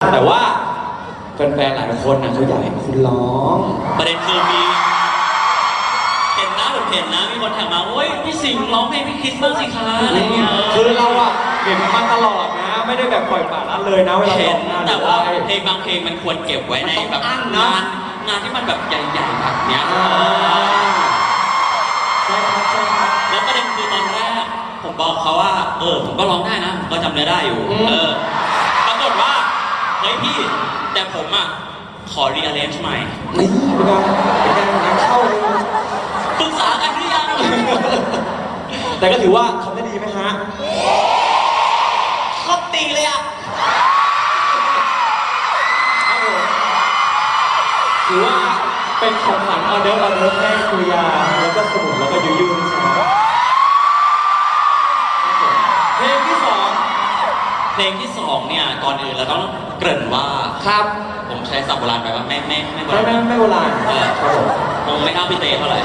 แต่ว่าแฟนๆหลายคนนะเขาอยากให้คุณร้อง ประเด็นคือมีเห็นนะผมเห็นนะมีคนถามมาโอ้ยพี่สิงห์ร้องเพลงพี่คริสบ้างสิคะอะไรเงี้ยคือเราอะเห็นมันตลอดนะ ไม่ได้แบบปล่อยปละละเลยนะเวลาเห็ร้อนงงานแต่ว่าหรืออะไรเพลงบางเพลงมันควรเก็บไว้ในมันต้องแบบอั้นนะงานงานที่มันแบบใหญ่ๆแบบเนี้ยอ่าใช่ครับใช่ครับ แล้วประเด็นคือตอนแรกผมบอกเขาว่า เออผมก็ร้องได้นะผมก็จำเนื้อได้อยู่ อืม เออปรากฏว่าเฮ้ ยพี่ แต่ผมอะ ขอ rearrange ใหม่นี่เป็นไงเป็นไงงานเข้าเลยปรึกษากันหรือยังแต่ก็ถือว่าทำได้ดีไหมฮะก็ตีเลยอะครับผมถือว่าเป็นของขวัญออเดอร์ออเดอร์ให้คุยาแล้วก็สมุนแล้วก็ยูยูใช่ไหมครับ เพลงที่สองเนี่ยก่อนอื่นเราต้องเกริ่นว่าครับ ผมใช้ศัพท์โบราณไปว่าไม่ไม่ไม่โบไม่ราณไม่ไม่โบราณเออครับผมคงไม่เท่าพี่เต้เท่าไหร่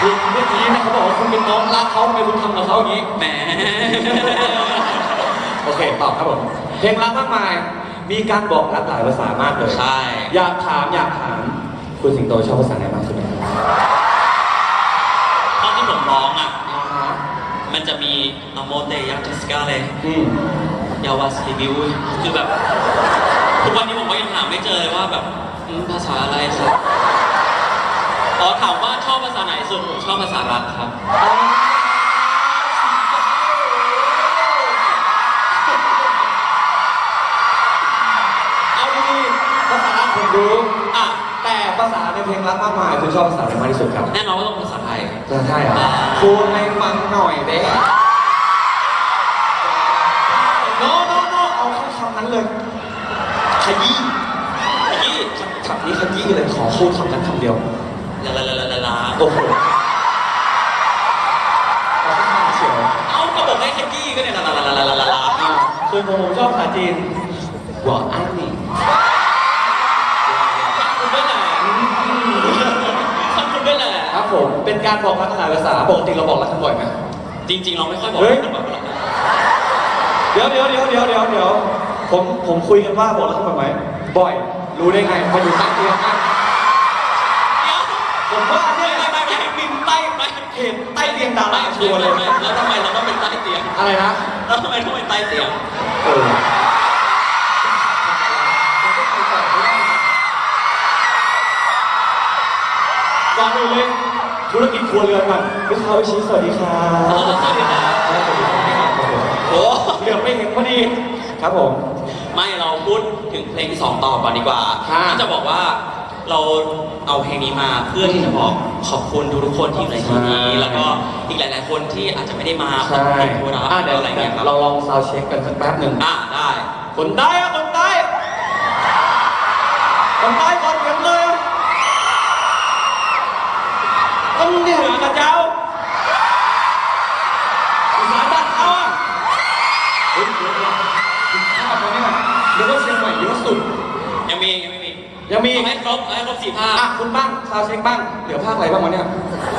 คุณเมื่อกี้นะเขาบอกว่าคุณเป็นน้องรักเขาทำไมคุณทำกับเขาอย่างนี้ แหม โอเคตอบครับผม เพลงรักมากมาย มีการบอกรักหลายภาษามากเลยใช่ อยากถามอยากถาม คุณสิงโตชอบภาษาไหนมากสุดไหมครับตอนที่ผมร้องอะอ่าฮะมันจะมีอ โมเตยักเทสกาเลยอืมยาวาสลิบิวคือแบบ ทุกวันนี้ผมก็ยังหาไม่เจอเลยว่าแบบอืมภาษาอะไรครับอ๋อถามว่าชอบภาษาไหนสุดผมชอบภาษารักครับ เอาดีๆภาษารักผมรู้ อะ แต่ภาษาในเพลงรักมากมายคุณชอบภาษาอะไรมากที่สุดครับแน่นอนว่าต้องภาษาไทยภาษาไทยเหรออ่าพูดให้ฟังหน่อยเด้ นั้นเลย ขยี้ยี่คำนี้ขยี้เลย ขอพูดคำนั้นคำเดียว ลาลาลาลาลาลาโอ้โหเอาแค่คำเฉียวเอาก็บอกให้ขยี้ก็เนี่ยลาลาลาลาลาลาลาอ่าส่วนผมผมชอบภาษาจีนหัวอันนี่คุณด้วยแหละท่านคุณด้วยแหละครับผม เป็นการบอกรักหลายภาษาปกติเราบอกรักกันบ่อยไหมจริง ๆ เราไม่ค่อยบอกเฮ้ยกันบ่อยหรอก เดี๋ยวเดี๋ยวเดี๋ยวเดี๋ยวเดี๋ยวเดี๋ยว ผมผมคุยกันว่าบอกรักกันบ่อยไหมบ่อย รู้ได้ไงมาอยู่ใต้เตียงอะเดี๋ยวผมว่าเนี่ยไม่ไม่ไม่บินใต้ไม่เห็นใต้เตียงดาราไม่ชัวร์เลยไม่แล้วทำไมเราต้องเป็นใต้เตียงอะไรนะแล้วทำไมต้องเป็นใต้เตียงเออก่อนอื่นเลยธุรกิจครัวเรือนก่อนลูกค้าอิชิสวัสดีค่ะเออสวัสดีครับสวัสดีครับ โอ้เหลือไม่เห็นพอดีครับผม ไม่เราพูดถึงเพลงที่สองต่อก่อนดีกว่าค่ะที่จะบอกว่าเราเอาเพลงนี้มาเพื่อที่จะบอกขอบคุณทุกๆคนที่อยู่ในที่นี้ใช่แล้วก็อีกหลาย ๆ คนที่อาจจะไม่ได้มาใช่เพลงโคราชอะเดี๋ยวอะไรเงี้ยครับเราลองซาวด์เช็คกันสักแป๊บหนึ่งอะได้ คนใต้อะคนใต้คน หน่อยเดี๋ยวว่าเชียงใหม่เยอะสุด ยังมียังไม่มียังมี เอาให้ครบเอาให้ครบสี่ภาคอะคุณบ้างซาวด์เช็คบ้างเหลือภาคอะไรบ้างวะเนี่ย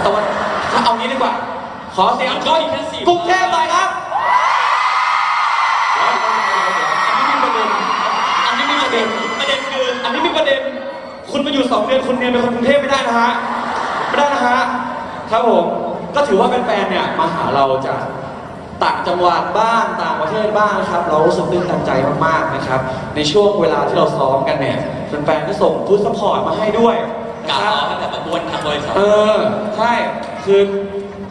ตะวันถ้าเอางี้ดีกว่า ขอเสียงคนกรุงเทพหน่อยครับอันนี้มีประเด็นอันนี้มีประเด็นประเด็นคืออันนี้มีประเด็น คุณมาอยู่สองเดือนคุณเรียนเป็นคนกรุงเทพไม่ได้นะฮะไม่ได้นะฮะครับผมก็ถือว่าแฟนๆเนี่ยมาหาเราจาก ต่างจังหวัดบ้างต่างประเทศบ้างนะครับ เรารู้สึกตื้นตันใจมากๆนะครับ ในช่วงเวลาที่เราซ้อมกันเนี่ยแฟนๆก็ส่งฟู้ดซัพพอร์ตมาให้ด้วยนะกาครับรให้แบบมาบ้วนทั้งบริษัท เออใช่คือ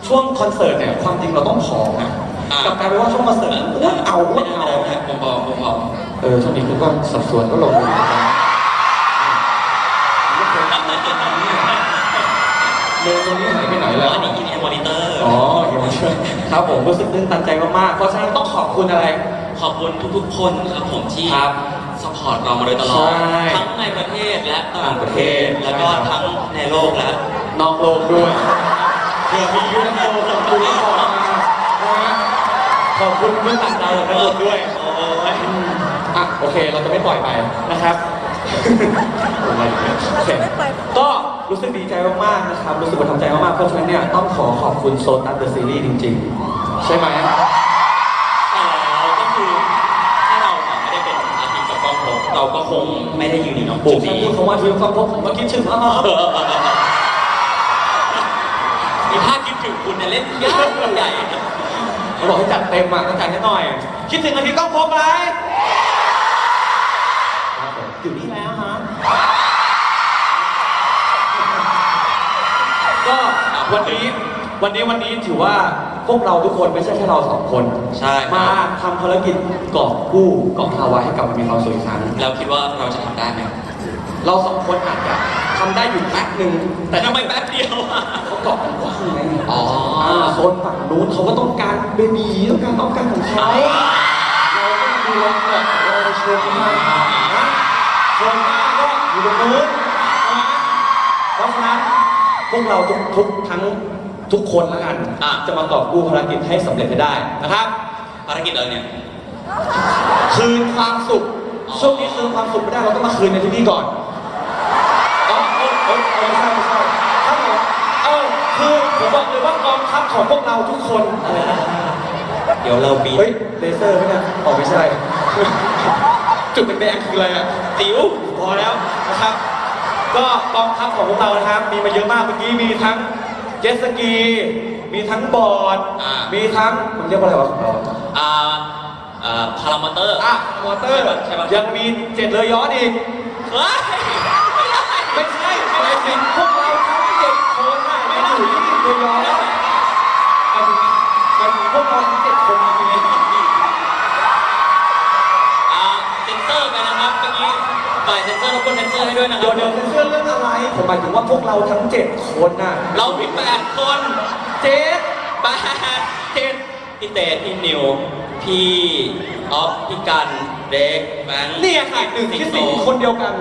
ช่วงคอนเสิร์ตเนี่ยความจริงเราต้องผอมนะอ่า กลับกลายเป็นว่าช่วงคอนเสิร์ตอ้วนเอาอ้วนเอา ผมบอกผมบอกเออช่วงนี้คุณก็สัดส่วนก็ลงอยู่ เดินตรงนี้หายไปไหนแล้ว อันนี้อินเอมอนิเตอร์ อ๋อเดี๋ยวมาช่วยครับผมรู้สึกตื้นตันใจมากๆ เพราะฉะนั้นต้องขอบคุณอะไร ขอบคุณทุกๆ คนครับผมที่ครับสปอร์ตเรามาโดยตลอด ใช่ทั้งในประเทศและต่างประเทศ ใช่แล้วก็ครับ ทั้งในโลกและ นอกโลกด้วยเผื่อมียูเอ็นโอขอบคุณที่บอกมานะฮะขอบคุณเพื่อนต่างดาวทั้งหมดด้วยโอ้ยอะโอเค เราจะไม่ปล่อยไปนะครับ โอเคก็ รู้สึกดีใจมากๆนะครับ รู้สึกประทับใจมากๆเพราะฉะนั้นเนี่ยต้องขอขอบคุณโซตัสเดอะซีรีส์จริง ๆ ใช่ไหมแต่แล้วก็คือถ้าเราเนี่ยไม่ได้เป็นอาทิตย์กับเราก็คงไม่ได้ยืนอยู่น้องโอ้จุดโหนี้พูดคำว่าทีมฟังพบผมก็คิดถึงอะมีภาพคิดถึงคุณเนี่ยเล่นยากใหญ่ เขาบอกให้จัดเต็มอะต้องจัดให้หน่อย คิดถึงอาทิตย์ต้องพบไหม วันนี้วันนี้วันนี้ถือว่าพวกเราทุกคนไม่ใช่แค่เราสองคนใช่มาทำภารกิจกอบกู้กอบฮาวายให้กลับมามีความสุขอีกครั้งเราคิดว่าเราจะทำได้ไหมเราสองคนอาจจะทำได้อยู่แป๊บหนึ่งแต่ทำไมแป๊บเดียวอะ เขาเกาะกันกว้างไงอ๋อโซนฝั่งนู้นเขาก็ต้องการเบบีต้องการต้องการของเขา เราก็มาดูเราเกาะเราเชิญมานะโซนหน้าก็อยู่ตรงนู้นนะเพราะฉะนั้น พวกเราทุกทุกทั้งทุกคนแล้วกันอะ จะมากอบกู้ภารกิจให้สำเร็จให้ได้นะครับ ภารกิจอะไรเนี่ย คืนความสุขอ๋อช่วงนี้คืนความสุขไม่ได้เราต้องมาคืนในที่นี่ก่อนอ๋อเออเออเออไม่ใช่ไม่ใช่ครับผมเออคือผมบอกเลยว่ากองทัพของพวกเราทุกคนอะไรนะเดี๋ยวเราบีบเฮ้ยเลเซอร์ไหมเนี่ยอ๋อไม่ใช่ จุดแดงๆคืออะไรอะติ๋วพอแล้วนะครับ ก็กองทัพของพวกเรานะครับ มีมาเยอะมากเมื่อกี้มีทั้งเจ็ตสกี มีทั้งบอร์ด อ่ามีทั้งมันเรียกว่าอะไรวะของเราอ่าอ่าพารามอเตอร์ อะมอเตอร์ ใช่ปะ ยังมีเจ็ดเรือยอชต์อีก เฮ้ยไม่ได้ไม่ใช่หมายถึงพวกเราทั้งเจ็ดคนน่ะไม่อยู่ที่เรือยอชต์หมายถึงหมายถึงพวกเราทั้งเจ็ดคนจริงๆ อ่าเซนเซอร์ไปนะครับเมื่อกี้ฝ่าย เซนเซอร์รบกวนเซนเซอร์ให้ด้วยนะคเดี๋รัยวบเดี๋ยวเป็นเรื่องเรื่องอะไร ผมหมายถึงว่าพวกเราทั้งเจ็ดคนน่ะ เรามีแปดคนเจ็ดแปดเจ็ดพี่เตพี่นิว พี่ออฟพี่กันเด็กแบงค์เนี่ยค่ะหนึ่งที่สี่คนเดียวกัน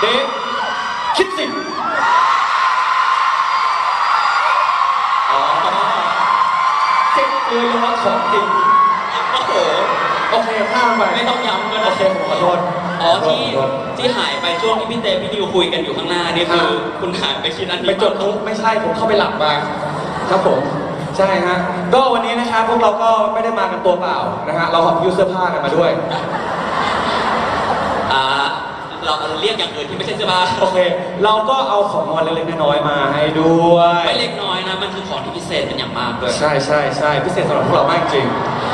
เรื่อ เจ็ดเรือยอชต์ของจริงโอ้โหโอเคข้ามไป ไม่ต้องย้ำก็ได้โอเคผมขอโทษอ๋อที่ขอโทษ ที่หายไปช่วงที่พี่เตพี่นิวคุยกันอยู่ข้างหน้านี่คือคุณหายไปคิดอันนี้ไปจดมุกไม่ใช่ผมเข้าไปหลับมาครับผมใช่ฮะก็วันนี้นะครับพวกเราก็ไม่ได้มากันตัวเปล่านะฮะเราขอพิวเสื้อผ้ากันมาด้วยอ่า เราเรียกอย่างอื่นที่ไม่ใช่เสื้อผ้าโอเค เราก็เอาของรางวัลเล็กๆน้อยๆมาให้ด้วย ไม่เล็กน้อยนะ มันคือของที่พิเศษเป็นอย่างมากด้วย ใช่ใช่ใช่พิเศษสำหรับพวกเรามากจริง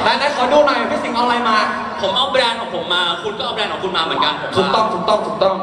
นั้นขอดูหน่อยพี่สิงห์เอาอะไรมา ผมเอาแบรนด์ของผมมา คุณก็เอาแบรนด์ของคุณมาเหมือนกันผมว่าถูกต้องถูกต้องถูกต้อง